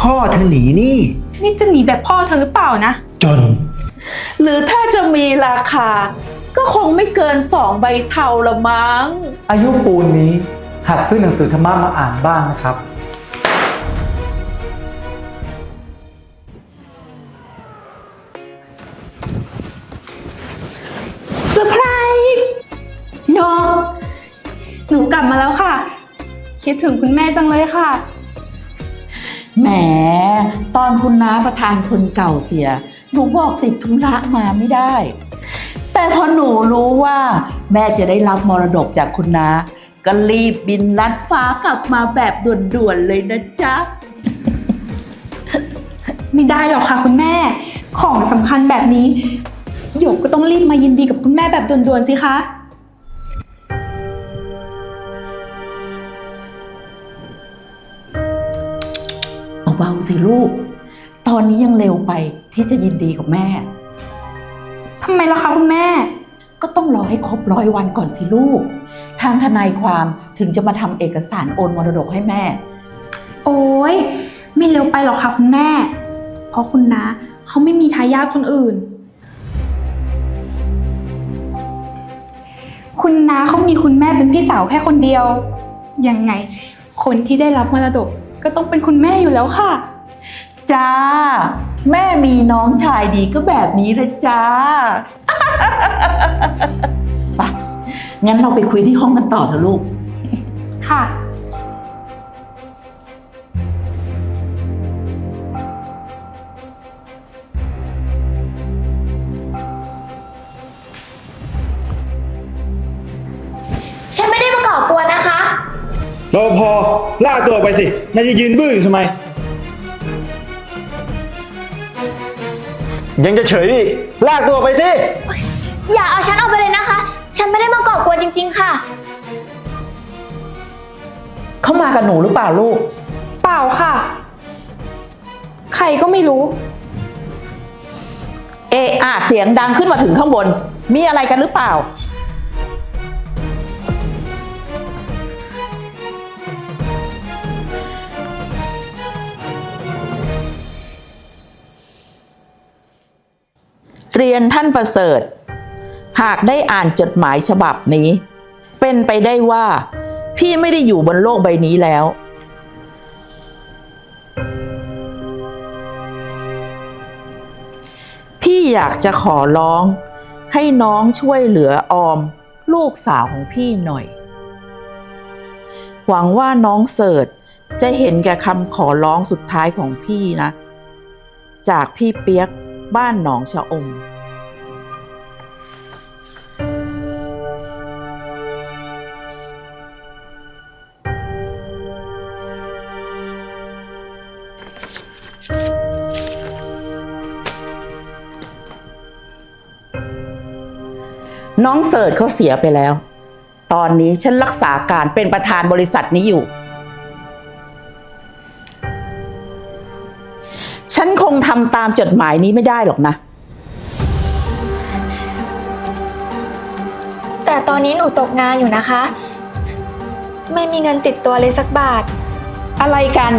พ่อเธอหนีหนี่ นี่จะหนีแบบพ่อเธอหรือเปล่านะ จน หรือถ้าจะมีราคา ก็คงไม่เกินสองใบเทาละมั้ง อายุปูนนี้ หัดซื้อหนังสือธรรมะมาอ่านบ้างนะครับ เซอร์ไพรส์โยกหนูกลับมาแล้วค่ะ คิดถึงคุณแม่จังเลยค่ะ แหม ตอนคุณน้าประธานคนเก่าเสีย หนูบอกติดธุระมาไม่ได้ แต่พอหนูรู้ว่า แม่จะได้รับมรดกจากคุณน้าก็รีบบินลัดฟ้ากลับมาแบบด่วนๆเลยนะจ๊ะ ไม่ได้หรอกค่ะคุณแม่ ของสำคัญแบบนี้ หยกก็ต้องรีบมายินดีกับคุณแม่แบบด่วนๆสิคะ เบาๆสิลูก ตอนนี้ยังเร็วไปที่จะยินดีกับแม่ ทำไมล่ะคะคุณแม่ ก็ต้องรอให้ครบร้อยวันก่อนสิลูก ทางทนายความถึงจะมาทำเอกสารโอนมรดกให้แม่ โอ้ยไม่เร็วไปหรอกค่ะคุณแม่ เพราะคุณนะเขาไม่มีทายาทคนอื่น คุณน้าเขามีคุณแม่เป็นพี่สาวแค่คนเดียว ยังไง คนที่ได้รับมรดก ก็ต้องเป็นคุณแม่อยู่แล้วค่ะ จ้า แม่มีน้องชายดีก็แบบนี้เลยจ้า ไปงั้นเราไปคุยที่ห้องกันต่อเถอะลูก ค่ะ รอพอลากตัวออกไปสินายจะยืนบื้ออยู่ทำไม ยังจะเฉยดิลากตัวออกไปสิ อย่าเอาฉันออกไปเลยนะคะ ฉันไม่ได้มาก่อกวนจริง ๆ ค่ะ เข้ามากับหนูหรือเปล่าลูก เปล่าค่ะ ใครก็ไม่รู้ เอะอะเสียงดังขึ้นมาถึงข้างบน มีอะไรกันหรือเปล่า เรียนท่านประเสริฐ หากได้อ่านจดหมายฉบับนี้ เป็นไปได้ว่า พี่ไม่ได้อยู่บนโลกใบนี้แล้ว พี่อยากจะขอร้อง ให้น้องช่วยเหลือออม ลูกสาวของพี่หน่อย หวังว่าน้องเสิร์ชจะเห็นแก่คำขอร้องสุดท้ายของพี่นะ จากพี่เปียกบ้านหนองชะอม น้องเสิร์ชเขาเสียไปแล้ว ตอนนี้ฉันรักษาการเป็นประธานบริษัทนี้อยู่ ฉันคงทำตามจดหมายนี้ไม่ได้หรอกนะ แต่ตอนนี้หนูตกงานอยู่นะคะ ไม่มีเงินติดตัวเลยสักบาท อะไรกัน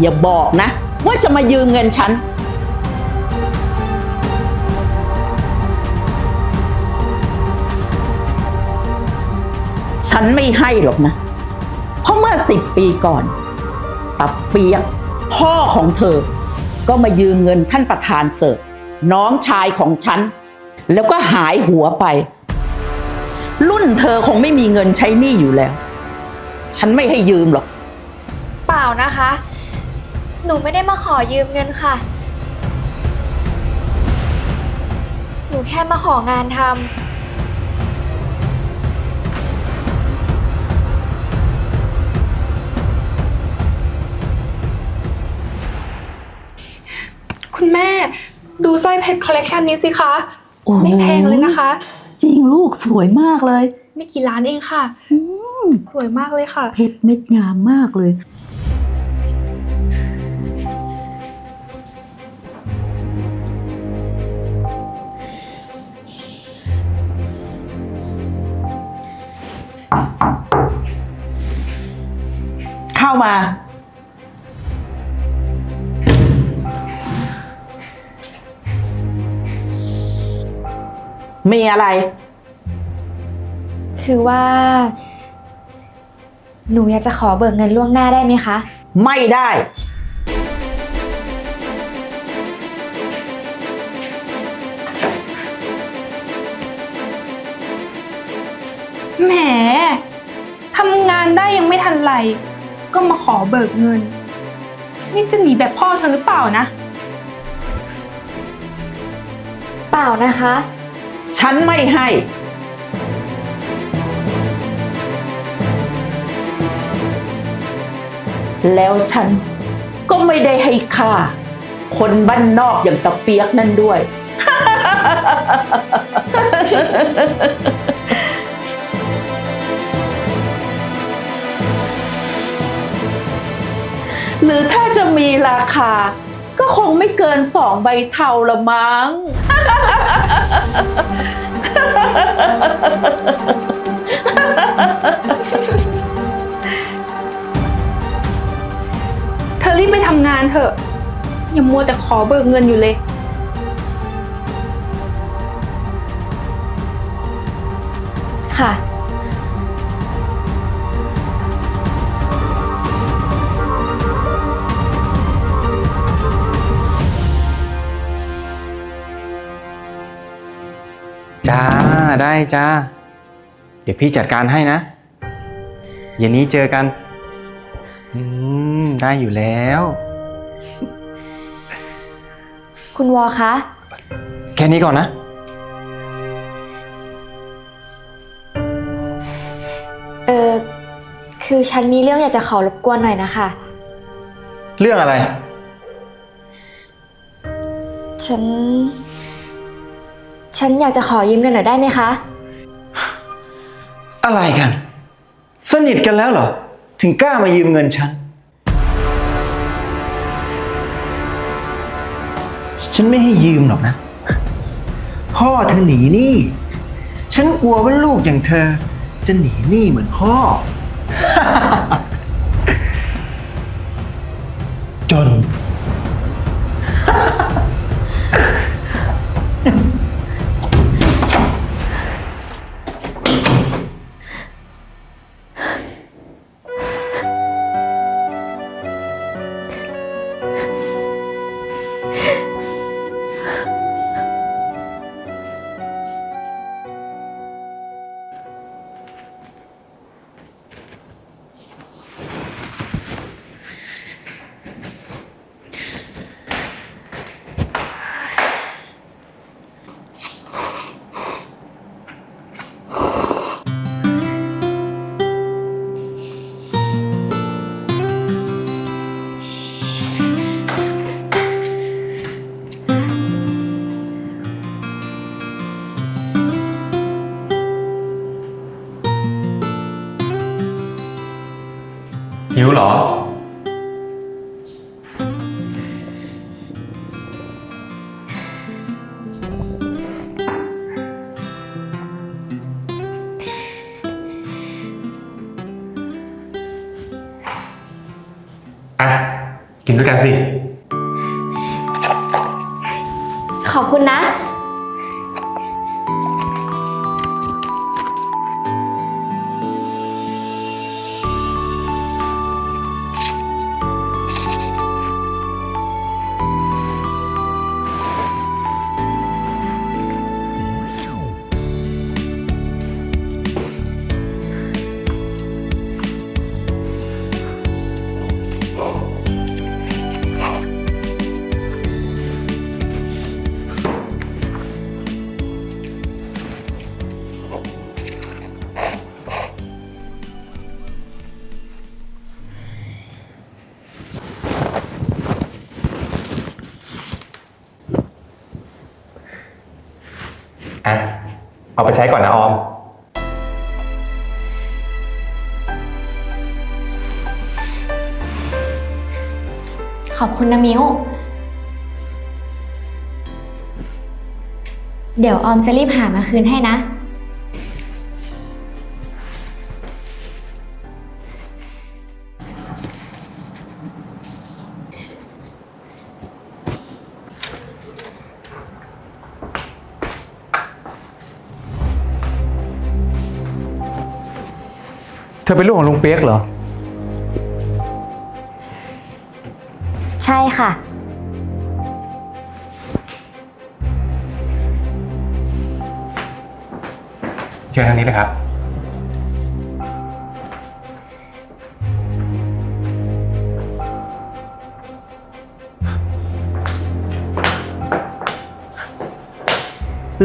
อย่าบอกนะ ว่าจะมายืมเงินฉัน ฉันไม่ให้หรอกนะ เพราะเมื่อสิบปีก่อนตับเปียกพ่อของเธอ ก็มายืมเงินท่านประธานเสิร์ฟน้องชายของฉัน แล้วก็หายหัวไป รุ่นเธอคงไม่มีเงินใช้หนี้อยู่แล้ว ฉันไม่ให้ยืมหรอก เปล่านะคะ หนูไม่ได้มาขอยืมเงินค่ะ หนูแค่มาของานทำ คุณแม่ ดูสร้อยเพชรคอลเลกชันนี้สิคะ โอ้โห ไม่แพงเลยนะคะ จริงลูกสวยมากเลย ไม่กี่ล้านเองค่ะสวยมากเลยค่ะ เพชรเม็ดงามมากเลย เข้ามา มีอะไร คือว่า หนูอยากจะขอเบิกเงินล่วงหน้าได้ไหมคะ ไม่ได้ แหม ทำงานได้ยังไม่ทันไร ก็มาขอเบิกเงิน นี่จะหนีแบบพ่อเธอหรือเปล่านะ เปล่านะคะ ฉันไม่ให้ แล้วฉันก็ไม่ได้ให้ค่า คนบ้านนอกอย่างตะเปียกนั่นด้วย หรือถ้าจะมีราคา ก็คงไม่เกินสองใบเทาละมั้ง เธอรีบไปทำงานเถอะ อย่ามัวแต่ขอเบิกเงินอยู่เลย ค่ะ จ้าได้จ้า เดี๋ยวพี่จัดการให้นะ เย็นนี้เจอกัน อืม ได้อยู่แล้ว คุณวอคะ แค่นี้ก่อนนะ เออคือฉันมีเรื่องอยากจะขอรบกวนหน่อยนะคะ เรื่องอะไร ฉัน ฉันอยากจะขอยืมเงินหน่อยได้ไหมคะ อะไรกัน สนิทกันแล้วเหรอ ถึงกล้ามายืมเงินฉัน ฉันไม่ให้ยืมหรอกนะ พ่อเธอหนีหนี้ ฉันกลัวว่าลูกอย่างเธอ จะหนีหนี้เหมือนพ่อ หิวเหรอ อะ กินด้วยกันสิ ขอบคุณนะ อะ เอาไปใช้ก่อนนะออม ขอบคุณนะมิวเดี๋ยวออมจะรีบหามาคืนให้นะ อเป็นลูกของลุงเปียกเหรอ ใช่ค่ะ เชิญทางนี้เลยครับ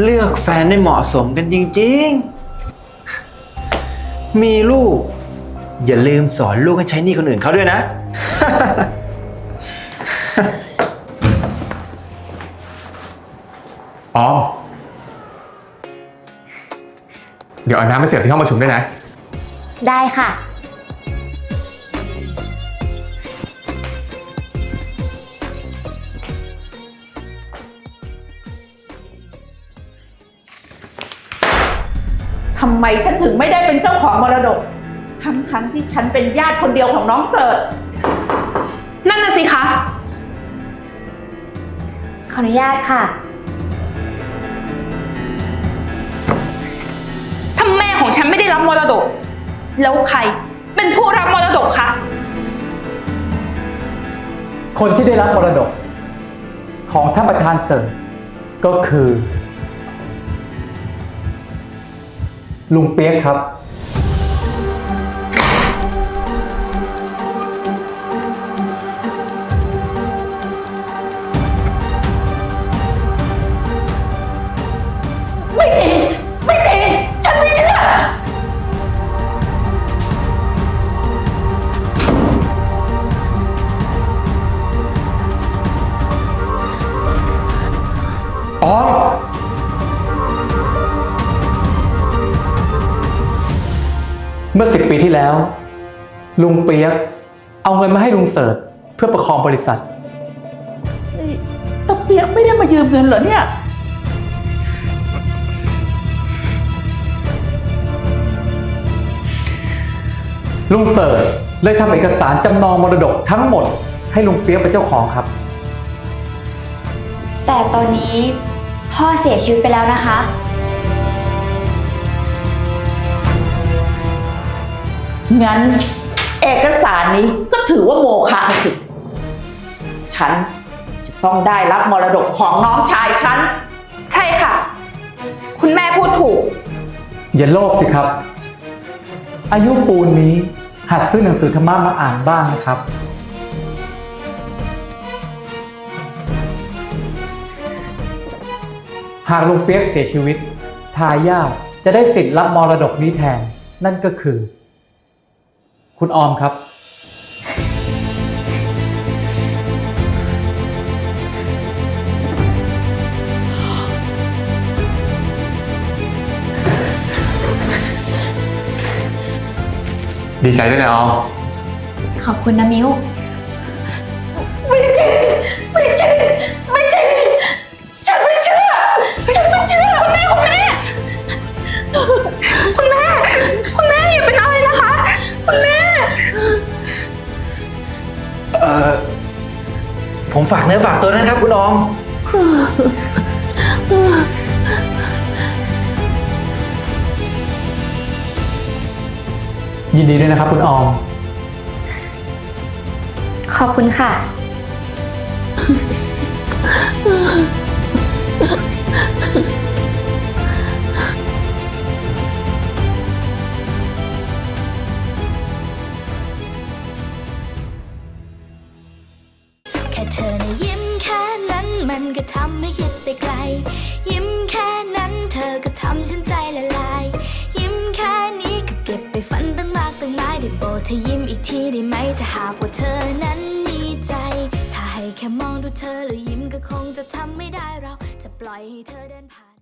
เลือกแฟนได้เหมาะสมกันจริง ๆ มีลูก อย่าลืมสอนลูกให้ใช้หนี้คนอื่นเขาด้วยนะออมเดี๋ยวเอาน้ำไปเสิร์ฟที่ห้องประชุมด้วยนะ ได้ค่ะ ทำไมฉันถึงไม่ได้เป็นเจ้าของมรดก ทั้งทั้งๆที่ฉันเป็นญาติคนเดียวของน้องเสิร์ชนั่นน่ะสิคะ ขออนุญาตค่ะ ถ้าแม่ของฉันไม่ได้รับมรดก แล้วใครเป็นผู้รับมรดกคะ คนที่ได้รับมรดก ของท่านประธานเสิร์ชก็คือ ลุงเปียกครับ ลุงเปียก เอาเงินมาให้ลุงเสิร์ชเพื่อประคองบริษัท นี่ตะเปียกไม่ได้มายืมเงินเหรอเนี่ย ลุงเสิร์ชเลยทำเอกสารจำนองมรดกทั้งหมด ให้ลุงเปียกเป็นเจ้าของครับ แต่ตอนนี้พ่อเสียชีวิตไปแล้วนะคะ งั้น เอกสารนี้ก็ถือว่าโมฆะสิ ฉันจะต้องได้รับมรดกของน้องชายฉัน ใช่ค่ะ คุณแม่พูดถูก อย่าโลภสิครับ อายุปูนนี้หัดซื้อหนังสือธรรมะมาอ่านบ้างนะครับ หากลุงเปียกเสียชีวิต ทายาทจะได้สิทธิ์รับมรดกนี้แทน นั่นก็คือ คุณออมครับ ดีใจด้วยนะออม ขอบคุณนะมิว ฝากเนื้อฝากตัวนะครับ คุณออมยินดีด้วยนะครับ คุณออมขอบคุณค่ะ ธอแล้วยิ้มก็คงจะทำไม่ได้เราจะปล่อยให้เธอเดินผ่าน